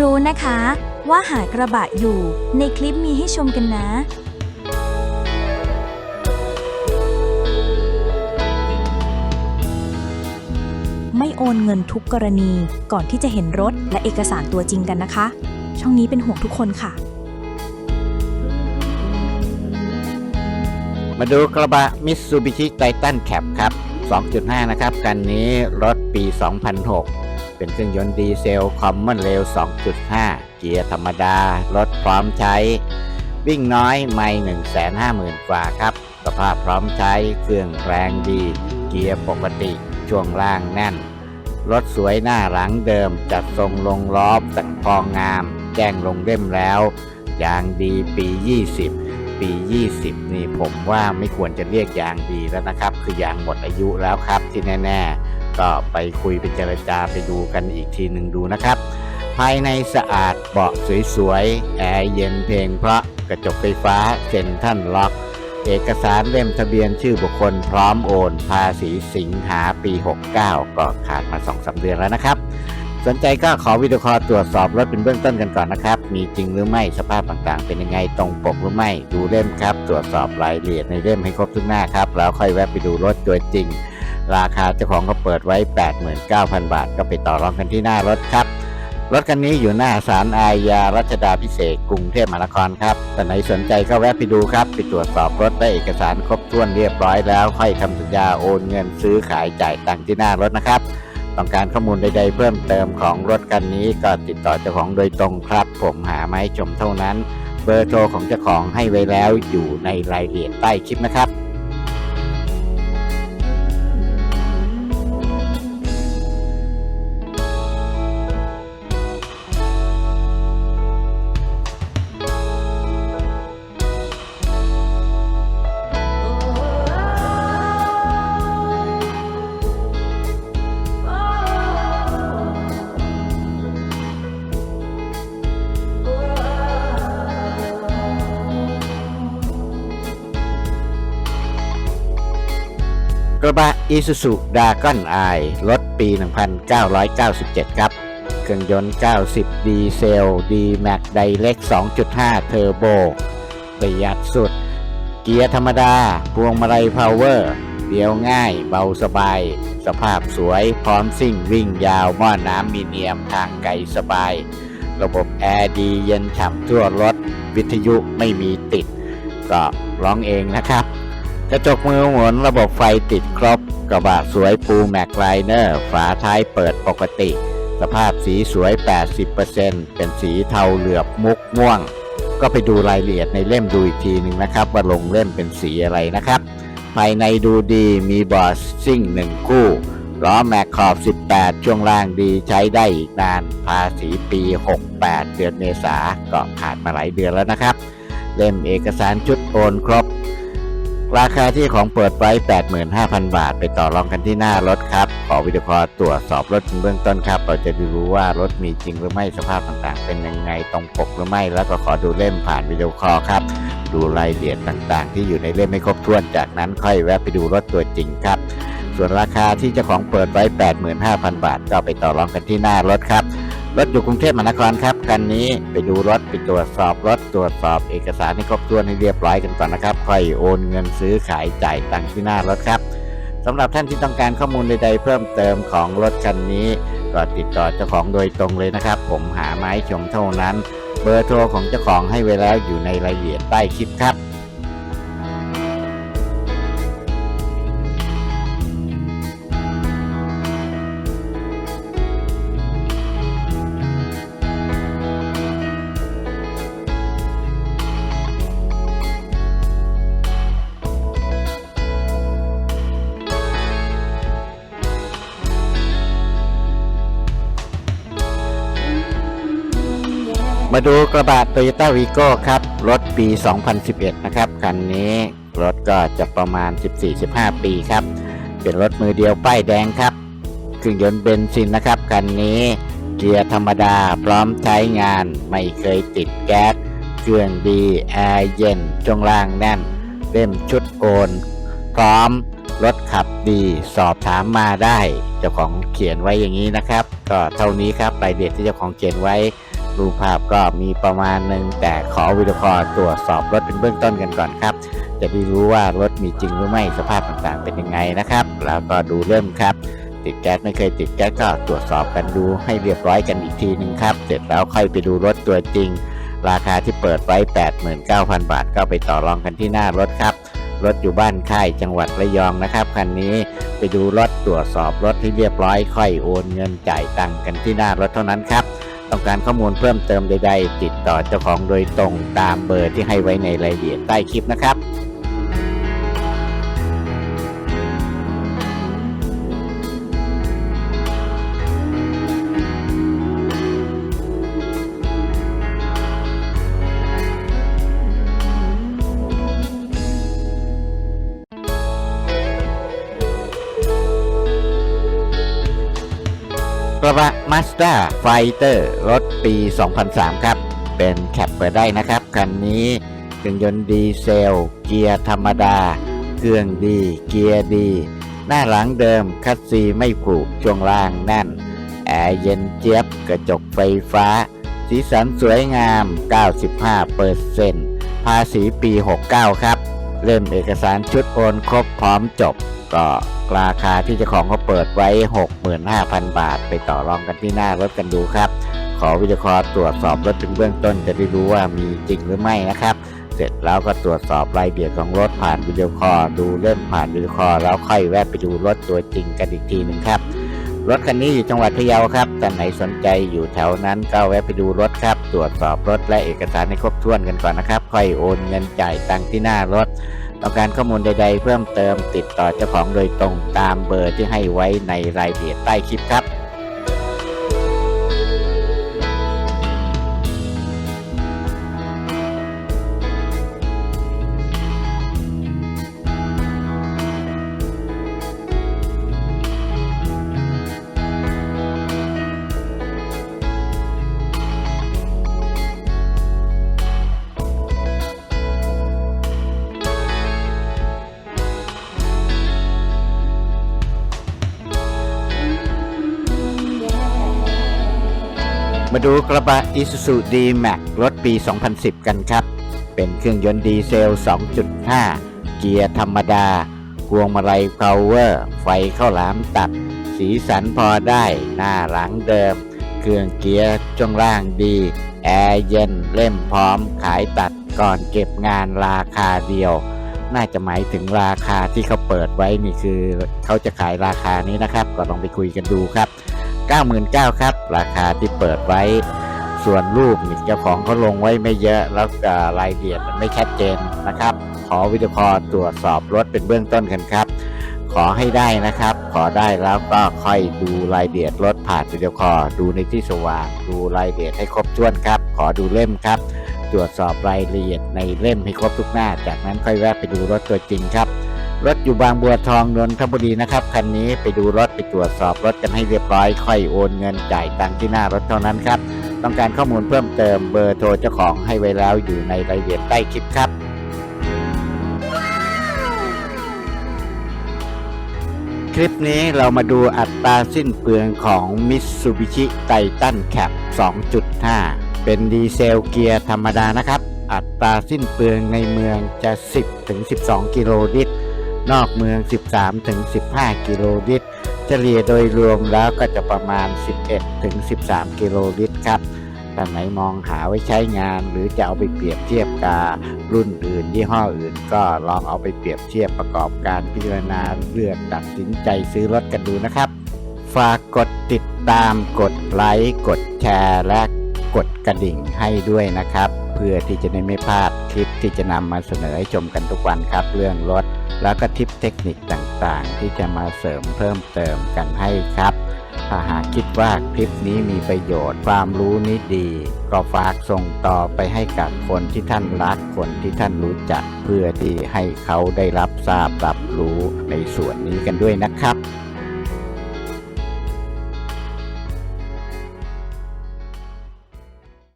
รู้นะคะ ว่าหากระบะอยู่ ในคลิปมีให้ชมกันนะไม่โอนเงินทุกกรณีก่อนที่จะเห็นรถและเอกสารตัวจริงกันนะคะ ช่องนี้เป็นห่วงทุกคนค่ะ มาดูกระบะมิ t ซูบิชิไททันแคปครับ 2.5 นะครับ คันนี้รถปี 2006 เป็นเครื่องยนต์ดีเซลคอมมอนเรล2.5 เกียร์ธรรมดา รถพร้อมใช้ วิ่งน้อยไม่ 150,000 กว่าครับ สภาพพร้อมใช้ เครื่องแรงดี เกียร์ปกติ ช่วงล่างแน่น รถสวยหน้าหลังเดิม จัดทรงลงล้อสังกองงาม แจ้งลงเล่มแล้วยางดีปี 20 ปี 20 นี่ผมว่าไม่ควรจะเรียกยางดีแล้วนะครับ คือยางหมดอายุแล้วครับที่แน่ ๆ ก็ไปคุยไปเจรจาไปดูกันอีกทีหนึ่งดูนะครับ ภายในสะอาดเบาะสวยๆ แอร์เย็นเพลงเพราะกระจกไฟฟ้าเซ็นท่านล็อก เอกสารเล่มทะเบียนชื่อบุคคลพร้อมโอน ภาษีสิงหาปี 69 ก็ขาดมา2อสเดือนแล้วนะครับ สนใจก็ขอวิดีโอคอลตรวจสอบรถเป็นเบื้องต้นกันก่อนนะครับ มีจริงหรือไม่สภาพต่างๆ เป็นยังไงตรงปกหรือไม่ดูเล่มครับ ตรวจสอบรายละเอียดในเล่มให้ครบทุกหน้าครับแล้วค่อยแวะไปดูรถตัวจริง ราคาเจ้าของเขาเปิดไว้ 89,000 บาท ก็ไปต่อรองกันที่หน้ารถครับ รถคันนี้อยู่หน้าศาลอาญารัชดาพิเศษกรุงเทพมหานครครับแต่ไหนสนใจก็แวะไปดูครับ ไปตรวจสอบรถได้เอกสารครบถ้วนเรียบร้อยแล้ว ค่อยทำสัญญาโอนเงินซื้อขายจ่ายตังค์ที่หน้ารถนะครับต้องการข้อมูลใดๆเพิ่มเติมของรถคันนี้ก็ติดต่อเจ้าของโดยตรงครับ ผมหาไม้ชมเท่านั้น เบอร์โทรของเจ้าของให้ไว้แล้วอยู่ในรายละเอียดใต้คลิปนะครับ กระบะ Isuzu d r a g o n i รถปี 1997 ครับ เครื่องยนต์ 90 ดีเซล D Max Direct 2.5 เทอร์โบประหยัดสุด เกียร์ธรรมดา พวงมาลัยพาวเวอร์เลี้ยวง่ายเบาสบาย สภาพสวย พร้อมซิ่งวิ่งยาวหม้อน้ำมีเนียมทางไกลสบาย ระบบแอร์ดีเย็นฉ่ำทั่วรถ วิทยุไม่มีติด ก็ร้องเองนะครับ กระจกมือหมุนระบบไฟติดครบ กระบะสวยปูแม็กไลเนอร์ ฝาท้ายเปิดปกติ สภาพสีสวย 80%เป็นสีเทาเหลือบมุกม่วง ก็ไปดูรายละเอียดในเล่มดูอีกทีหนึ่งนะครับ ว่าลงเล่มเป็นสีอะไรนะครับ ภายในดูดีมีบอร์ดซิ่งหนึ่งคู่ล้อแม็กขอบ 18 ช่วงล่างดีใช้ได้อีกนาน ภาษีปี 68 เดือนเมษาก็ผ่านมาหลายเดือนแล้วนะครับ เล่มเอกสารชุดโอนครบ ราคาที่ของเปิดไว้ 85,000 บาท ไปต่อรองกันที่หน้ารถครับ ขอวิดีโอคอลตรวจสอบรถเบื้องต้นครับ เราจะได้รู้ว่ารถมีจริงหรือไม่สภาพต่างๆ เป็นยังไงตรงปกหรือไม่ แล้วก็ขอดูเล่มผ่านวิดีโอคอลครับ ดูรายละเอียดต่างๆ ที่อยู่ในเล่มให้ครบถ้วน จากนั้นค่อยแวะไปดูรถตัวจริงครับ ส่วนราคาที่เจ้าของเปิดไว้ 85,000 บาท ก็ไปต่อรองกันที่หน้ารถครับ รถอยู่กรุงเทพมหานครครับคันนี้ไปดูรถไปตรวจสอบรถตรวจสอบเอกสารให้ครบถ้วนให้เรียบร้อยกันก่อนนะครับค่อยโอนเงินซื้อขายจ่ายตังค์ที่หน้ารถครับสำหรับท่านที่ต้องการข้อมูลใดๆเพิ่มเติมของรถคันนี้ก็ติดต่อเจ้าของโดยตรงเลยนะครับ ผมหาไม้ชมเท่านั้น เบอร์โทรของเจ้าของให้ไว้แล้วอยู่ในรายละเอียดใต้คลิปครับ มาดูกระบะ Toyota Vigo ครับ รถปี 2011 นะครับ คันนี้รถก็จะประมาณ 14-15 ปีครับ เป็นรถมือเดียวป้ายแดงครับ เครื่องยนต์เบนซินนะครับ คันนี้เกียร์ธรรมดาพร้อมใช้งานไม่เคยติดแก๊ส เครื่องดีแอร์เย็นช่วงล่างแน่น เล่มชุดโอน พร้อมรถขับดีสอบถามมาได้ เจ้าของเขียนไว้อย่างนี้นะครับ ก็เท่านี้ครับรายละเอียดที่เจ้าของเขียนไว้ รูปภาพก็มีประมาณหนึ่งแต่ขอวิดีโอคอลตรวจสอบรถเป็นเบื้องต้นกันก่อนครับ จะได้รู้ว่ารถมีจริงหรือไม่สภาพต่างๆเป็นยังไงนะครับ แล้วก็ดูเริ่มครับ ติดแก๊สไม่เคยติดแก๊สก็ตรวจสอบกันดูให้เรียบร้อยกันอีกทีหนึ่งครับ เสร็จแล้วค่อยไปดูรถตัวจริง ราคาที่เปิดไว้ 89,000 บาท ก็ไปต่อรองกันที่หน้ารถครับรถอยู่บ้านค่ายจังหวัดระยองนะครับคันนี้ไปดูรถตรวจสอบรถที่เรียบร้อยค่อยโอนเงินจ่ายตังค์กันที่หน้ารถเท่านั้นครับ ต้องการข้อมูลเพิ่มเติมใดๆ ติดต่อเจ้าของโดยตรงตามเบอร์ที่ให้ไว้ในรายละเอียดใต้คลิปนะครับ กระบะ Mazda Fighter รถปี 2003 ครับ เป็นแคปเปิดได้นะครับ คันนี้เครื่องยนต์ดีเซล เกียร์ธรรมดา เครื่องดี เกียร์ดี หน้าหลังเดิม คัสซีไม่ผุช่วงล่างแน่น แอร์เย็นเจี๊ยบ กระจกไฟฟ้า สีสันสวยงาม 95เปอร์เซ็นต์ภาษีปี 69 ครับเริ่มเอกสารชุดโอนครบพร้อมจบ ก็ราคาที่เจ้าของเขาเปิดไว้ 65,000 บาท ไปต่อรองกันที่หน้ารถกันดูครับ ขอวิดีโอคอลตรวจสอบรถเป็นเบื้องต้นจะได้รู้ว่ามีจริงหรือไม่นะครับ เสร็จแล้วก็ตรวจสอบรายละเอียดของรถผ่านวิดีโอคอลดูเล่มผ่านวิดีโอคอลแล้วค่อยแวะไปดูรถตัวจริงกันอีกทีหนึ่งครับรถคันนี้อยู่จังหวัดพะเยาครับท่านไหนสนใจอยู่แถวนั้นก็แวะไปดูรถครับ ตรวจสอบรถและเอกสารให้ครบถ้วนกันก่อนนะครับ ค่อยโอนเงินจ่ายตังค์ที่หน้ารถ ต้องการข้อมูลใด ๆ เพิ่มเติมติดต่อเจ้าของโดยตรงตามเบอร์ที่ให้ไว้ในรายละเอียดใต้คลิปครับ มาดูกระบะ Isuzu D-Max รถปี 2010 กันครับ เป็นเครื่องยนต์ดีเซล 2.5 เกียร์ธรรมดา พวงมาลัยพาวเวอร์ ไฟเข้าหลามตัด สีสันพอได้ หน้าหลังเดิม เครื่องเกียร์ช่วงล่างดี แอร์เย็น เล่มพร้อม ขายตัดก่อนเก็บงานราคาเดียว น่าจะหมายถึงราคาที่เขาเปิดไว้นี่คือ เขาจะขายราคานี้นะครับ ก็ลองไปคุยกันดูครับ 99,000ครับ ราคาที่เปิดไว้ ส่วนรูปมีเจ้าของเขาลงไว้ไม่เยอะ แล้วรายละเอียดมันไม่ชัดเจนนะครับ ขอวิดีโอคอลตรวจสอบรถเป็นเบื้องต้นกันครับ ขอให้ได้นะครับ ขอได้แล้วก็ค่อยดูรายละเอียดรถผ่านวิดีโอคอลดูในที่สว่าง ดูรายละเอียดให้ครบถ้วนครับ ขอดูเล่มครับ ตรวจสอบรายละเอียดในเล่มให้ครบทุกหน้า จากนั้นค่อยแวะไปดูรถตัวจริงครับ รถอยู่บางบัวทองนนทบุรีนะครับคันนี้ไปดูรถไปตรวจสอบรถกันให้เรียบร้อย ค่อยโอนเงินจ่ายตังค์ที่หน้ารถเท่านั้นครับ ต้องการข้อมูลเพิ่มเติมเบอร์โทรเจ้าของให้ไว้แล้วอยู่ในรายละเอียดใต้คลิปครับคลิปนี้เรามาดูอัตราสิ้นเปลืองของ Mitsubishi Titan Cap 2.5 เป็นดีเซลเกียร์ธรรมดานะครับ อัตราสิ้นเปลืองในเมืองจะ 10-12 กิโลลิตร นอกเมือง 13-15 กิโลลิตร เฉลี่ยโดยรวมแล้วก็จะประมาณ 11-13 กิโลลิตรครับท่านไหนมองหาไว้ใช้งาน หรือจะเอาไปเปรียบเทียบกับรุ่นอื่นยี่ห้ออื่น ก็ลองเอาไปเปรียบเทียบประกอบการพิจารณาเลือกตัดสินใจซื้อรถกันดูนะครับ ฝากกดติดตามกดไลค์กดแชร์และกดกระดิ่งให้ด้วยนะครับ เพื่อที่จะได้ไม่พลาดคลิปที่จะนำมาเสนอให้ชมกันทุกวันครับเรื่องรถ แล้วก็ทิปเทคนิคต่างๆ ที่จะมาเสริมเพิ่มเติมกันให้ครับ ถ้าหากคิดว่าคลิปนี้มีประโยชน์ความรู้นี้ดี ก็ฝากส่งต่อไปให้กับคนที่ท่านรักคนที่ท่านรู้จัก เพื่อที่ให้เขาได้รับทราบรับรู้ในส่วนนี้กันด้วยนะครับ